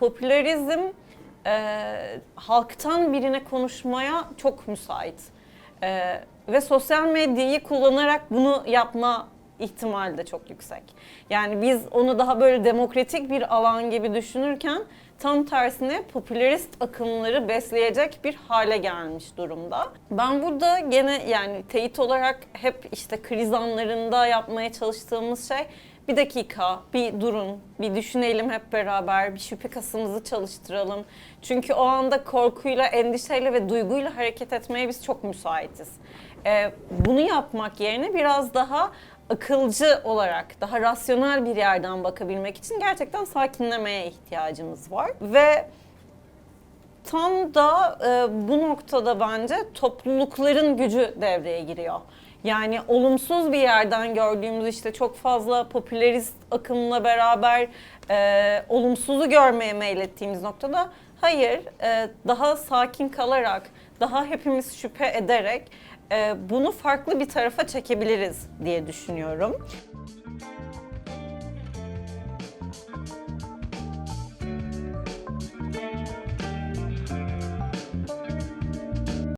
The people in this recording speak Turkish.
popülerizm e, halktan birine konuşmaya çok müsait. E, ve sosyal medyayı kullanarak bunu yapma ihtimali de çok yüksek. Yani biz onu daha böyle demokratik bir alan gibi düşünürken tam tersine popülerist akımları besleyecek bir hale gelmiş durumda. Ben burada gene yani teyit olarak hep işte kriz anlarında yapmaya çalıştığımız şey bir dakika, bir durun, bir düşünelim hep beraber, bir şüphe kasımızı çalıştıralım. Çünkü o anda korkuyla, endişeyle ve duyguyla hareket etmeye biz çok müsaitiz. Ee, bunu yapmak yerine biraz daha akılcı olarak, daha rasyonel bir yerden bakabilmek için gerçekten sakinlemeye ihtiyacımız var. Ve tam da e, bu noktada bence toplulukların gücü devreye giriyor. Yani olumsuz bir yerden gördüğümüz işte çok fazla popülerist akımla beraber e, olumsuzu görmeye meylettiğimiz noktada hayır e, daha sakin kalarak, daha hepimiz şüphe ederek e, bunu farklı bir tarafa çekebiliriz diye düşünüyorum.